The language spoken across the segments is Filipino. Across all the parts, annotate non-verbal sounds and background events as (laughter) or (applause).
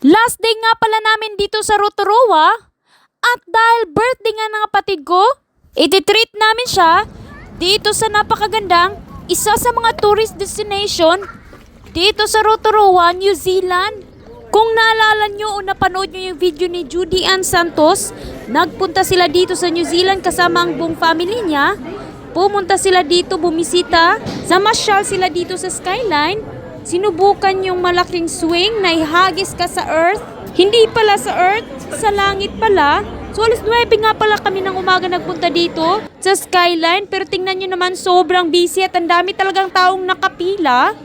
Last day nga pala namin dito sa Rotorua. At dahil birthday nga ng kapatid ko, ititreat namin siya dito sa napakagandang isa sa mga tourist destination dito sa Rotorua, New Zealand. Kung naalala nyo o napanood nyo yung video ni Judy Ann Santos, nagpunta sila dito sa New Zealand kasama ang buong family niya. Pumunta sila dito, bumisita. Namasyal sila dito sa skyline. Sinubukan yung malaking swing na ihagis ka sa earth. Hindi pala sa earth, sa langit pala. So alas 9 nga pala kami ng umaga nagpunta dito sa skyline. Pero tingnan nyo naman sobrang busy at ang dami talagang taong nakapila.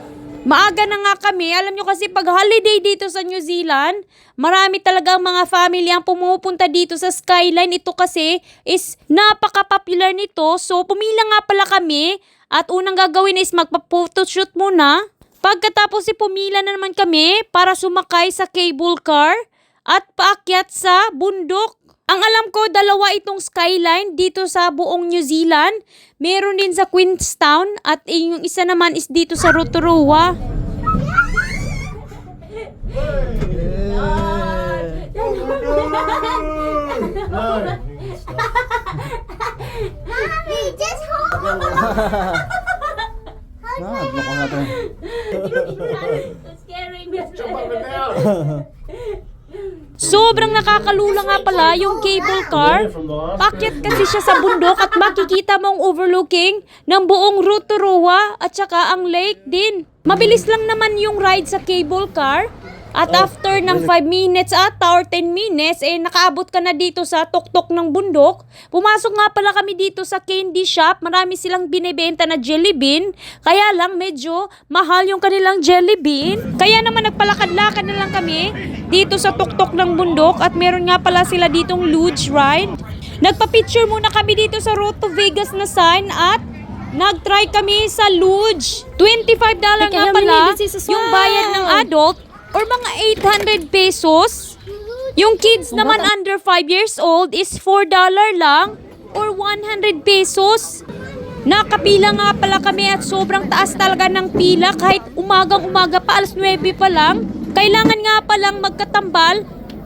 Maaga na nga kami. Alam nyo kasi pag holiday dito sa New Zealand, marami talagang mga family ang pumupunta dito sa Skyline. Ito kasi is napaka-popular nito. So, pumila nga pala kami. At unang gagawin is magpa-photoshoot muna. Pagkatapos si pumila na naman kami para sumakay sa cable car at paakyat sa bundok. Ang alam ko, dalawa itong skyline dito sa buong New Zealand. Meron din sa Queenstown at yung isa naman is dito sa Rotorua. Mommy, just hold on. Ah, loko natin. (laughs) Sobrang nakakalula nga pala yung cable car. Pakyat kasi siya sa bundok at makikita mong overlooking ng buong Rotorua at saka ang lake din. Mabilis lang naman yung ride sa cable car. At after ng 5 minutes ata or 10 minutes, eh nakaabot ka na dito sa tuktok ng bundok. Pumasok nga pala kami dito sa candy shop. Marami silang binibenta na jelly bean. Kaya lang medyo mahal yung kanilang jelly bean. Kaya naman nagpalakad-lakad na lang kami dito sa tuktok ng bundok. At meron nga pala sila ditong luge ride. Nagpa-picture muna kami dito sa Road to Vegas na sign at Nag-try kami sa luge. $25 nga pala yung bayad ng adult or mga 800 pesos. Yung kids naman under 5 years old is $4 lang or 100 pesos. Nakapila nga pala kami at sobrang taas talaga ng pila kahit umagang umaga pa alas 9 pa lang. Kailangan nga palang magkatambal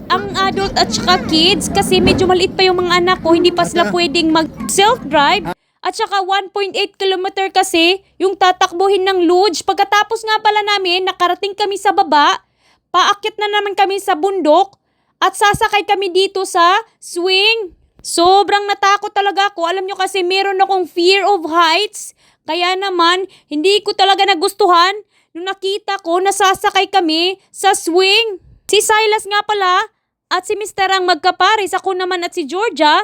ang adult at saka kids kasi medyo maliit pa yung mga anak ko, hindi pa sila pwedeng mag self-drive. At saka 1.8 kilometer kasi yung tatakbuhin ng luge. Pagkatapos nga pala namin, nakarating kami sa baba, paakyat na naman kami sa bundok, at sasakay kami dito sa swing. Sobrang natakot talaga ako. Alam nyo kasi meron akong fear of heights. Kaya naman, hindi ko talaga nagustuhan nung nakita ko na sasakay kami sa swing. Si Silas nga pala at si Mr. ang magkapares. Ako naman at si Georgia.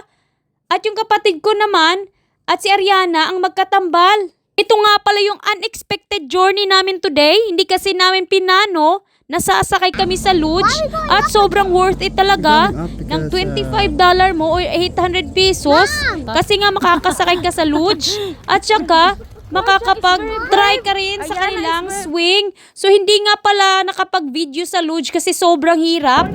At yung kapatid ko naman at si Ariana ang magkatambal. Ito nga pala yung unexpected journey namin today. Hindi kasi namin pinano na sasakay kami sa luge at sobrang worth it talaga. Ng $25 mo o 800 pesos. Kasi nga makakasakay ka sa luge at saka makakapag-try ka rin sa kanilang swing. So hindi nga pala nakapag-video sa luge kasi sobrang hirap.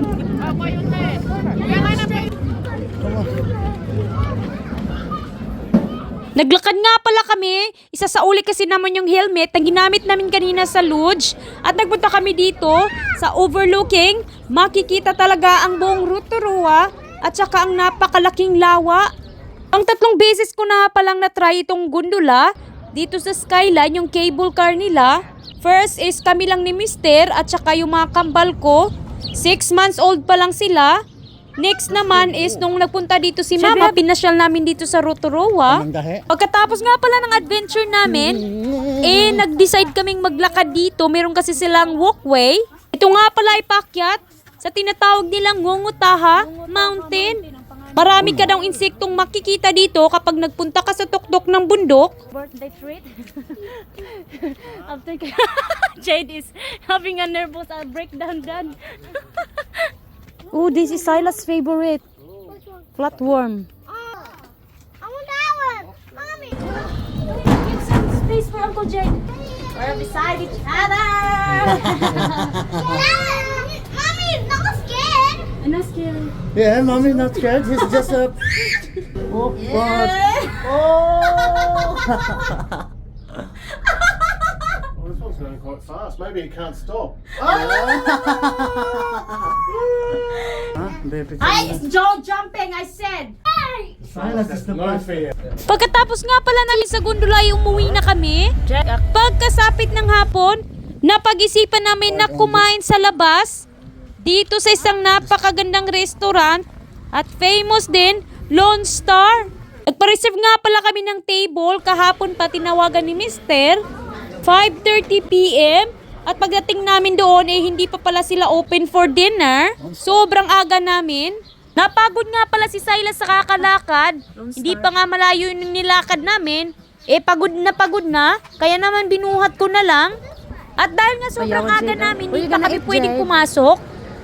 Naglakad nga pala kami. Isa sa uli kasi naman yung helmet na ginamit namin kanina sa lodge. At nagpunta kami dito sa overlooking. Makikita talaga ang buong Rotorua at saka ang napakalaking lawa. Ang tatlong beses ko na palang na-try itong gondola dito sa skyline, yung cable car nila. First is kami lang ni Mister at saka yung mga kambal ko. Six months old pa lang sila. Next naman is nung nagpunta dito si Mama, pinasyal namin dito sa Rotorua. Pagkatapos nga pala ng adventure namin, eh nag-decide kaming maglakad dito. Meron kasi silang walkway. Ito nga pala ay paakyat sa tinatawag nilang Ngungutaha Mountain. Marami ka daw insektong makikita dito kapag nagpunta ka sa tuktok ng bundok. Birthday treat. (laughs) After (laughs) Jade is having a nervous breakdown done. (laughs) Oh, this is Silas' favorite. Flatworm. Oh, I want that one. Mommy. Give some space for Uncle Jade. We're beside each other. Mommy, not scared. I'm not scared. Yeah, mommy not scared. He's just a... (laughs) Oh, God. Oh! (laughs) Going quite fast. Maybe it can't stop. (laughs) Baby, Hi, it's Joe jumping, I said. Silas is the best. Pagkatapos nga pala namin sa gondola ay umuwi na kami. Pagkasapit ng hapon, napag-isipan namin na kumain sa labas dito sa isang napakagandang restaurant at famous din, Lone Star. Nagpa-reserve nga pala kami ng table kahapon pa tinawagan ni Mister 5.30pm at pagdating namin doon eh hindi pa pala sila open for dinner. Sobrang aga namin. Napagod nga pala si Silas sa kakalakad. Hindi pa nga malayo yung nilakad namin. Eh pagod na pagod na. Kaya naman binuhat ko na lang. At dahil nga sobrang aga namin, hindi pa kami pwedeng pumasok.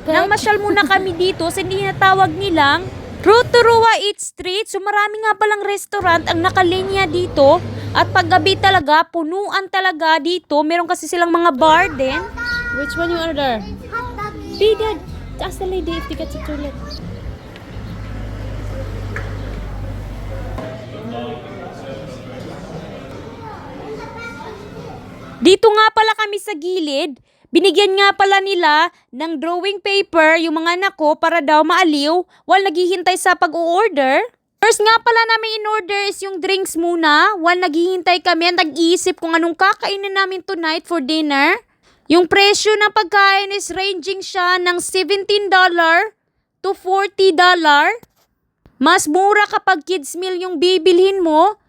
Nang masyal muna kami dito sa hindi natawag nilang Rotorua Eat Street. So marami nga palang restaurant ang nakalinya dito. At paggabi talaga, punuan talaga dito. Meron kasi silang mga bar din. Which one you order? Be dad, ask the lady if they get to toilet. Dito nga pala kami sa gilid. Binigyan nga pala nila ng drawing paper yung mga anak ko para daw maaliw while naghihintay sa pag-order. First nga pala namin in-order is yung drinks muna while naghihintay kami nag-iisip kung anong kakainin namin tonight for dinner. Yung presyo ng pagkain is ranging siya ng $17 to $40. Mas mura kapag kids meal yung bibilhin mo.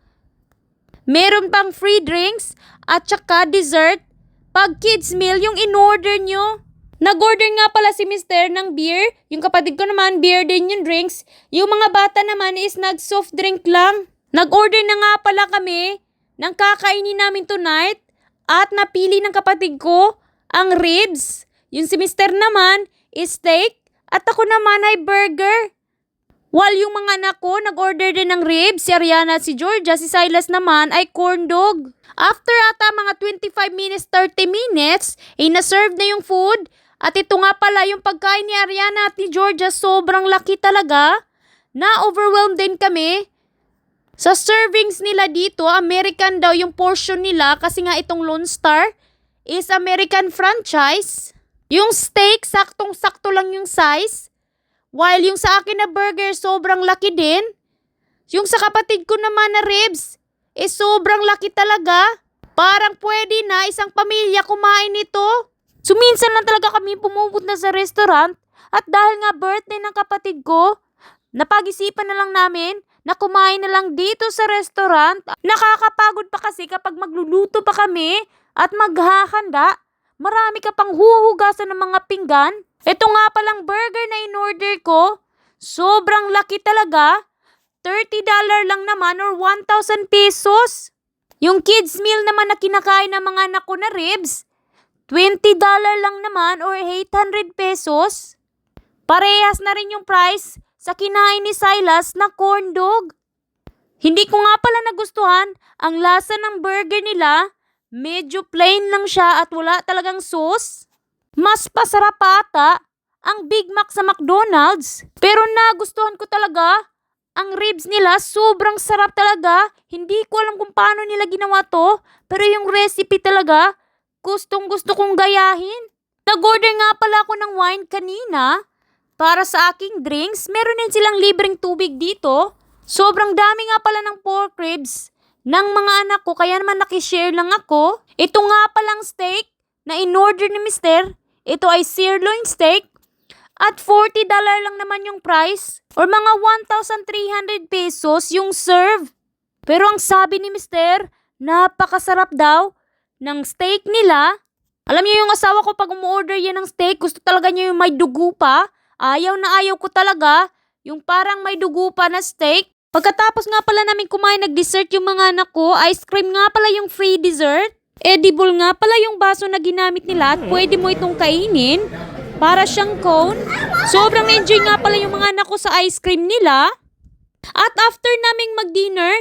Meron pang free drinks at saka dessert. Pag kids meal yung in-order nyo. Nag-order nga pala si Mister ng beer. Yung kapatid ko naman, beer din yung drinks. Yung mga bata naman is nag-soft drink lang. Nag-order na nga pala kami ng kakainin namin tonight. At napili ng kapatid ko ang ribs. Yung si Mister naman is steak. At ako naman ay burger. While yung mga anak ko nag-order din ng ribs, si Ariana si Georgia, si Silas naman ay corn dog. After ata mga 25 minutes, 30 minutes, ay na-serve na yung food. At ito nga pala yung pagkain ni Ariana at ni Georgia, sobrang laki talaga. Na-overwhelmed din kami. Sa servings nila dito, American daw yung portion nila kasi nga itong Lone Star is American franchise. Yung steak, saktong-sakto lang yung size. While yung sa akin na burger, sobrang laki din. Yung sa kapatid ko naman na ribs, eh sobrang laki talaga. Parang pwede na isang pamilya kumain nito. So minsan lang talaga kami pumupunta sa restaurant at dahil nga birthday ng kapatid ko, napag-isipan na lang namin na kumain na lang dito sa restaurant. Nakakapagod pa kasi kapag magluluto pa kami at maghahanda. Marami ka pang huhugasan ng mga pinggan. Ito nga palang burger na in-order ko. Sobrang laki talaga. $30 lang naman or 1,000 pesos. Yung kids meal naman na kinakain ng mga anak ko na ribs, $20 lang naman or 800 pesos. Parehas na rin yung price sa kinain ni Silas na corn dog. Hindi ko nga pala nagustuhan ang lasa ng burger nila. Medyo plain lang siya at wala talagang sauce. Mas pasarap ata ang Big Mac sa McDonald's. Pero nagustuhan ko talaga ang ribs nila. Sobrang sarap talaga. Hindi ko alam kung paano nila ginawa to. Pero yung recipe talaga, gustong gusto kong gayahin. Nag-order nga pala ako ng wine kanina para sa aking drinks. Meron din silang libreng tubig dito. Sobrang dami nga pala ng pork ribs ng mga anak ko kaya naman nakishare lang ako. Ito nga palang steak na in-order ni Mister. Ito ay sirloin steak at $40 lang naman yung price or mga 1,300 pesos yung serve. Pero ang sabi ni Mister, napakasarap daw ng steak nila. Alam niyo yung asawa ko pag umorder yan ng steak, gusto talaga niya yung may dugo pa. Ayaw na ayaw ko talaga yung parang may dugo pa na steak. Pagkatapos nga pala namin kumain nag-dessert yung mga anak ko, ice cream nga pala yung free dessert. Edible nga pala yung baso na ginamit nila at pwede mo itong kainin para siyang cone. Sobrang enjoy nga pala yung mga anak ko sa ice cream nila. At after naming mag-dinner,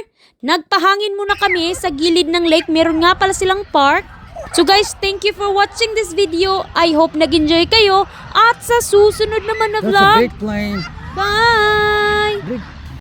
nagpahangin muna kami sa gilid ng lake. Meron nga pala silang park. So guys, thank you for watching this video. I hope nag-enjoy kayo. At sa susunod naman na That's a vlog, big plane. bye! Big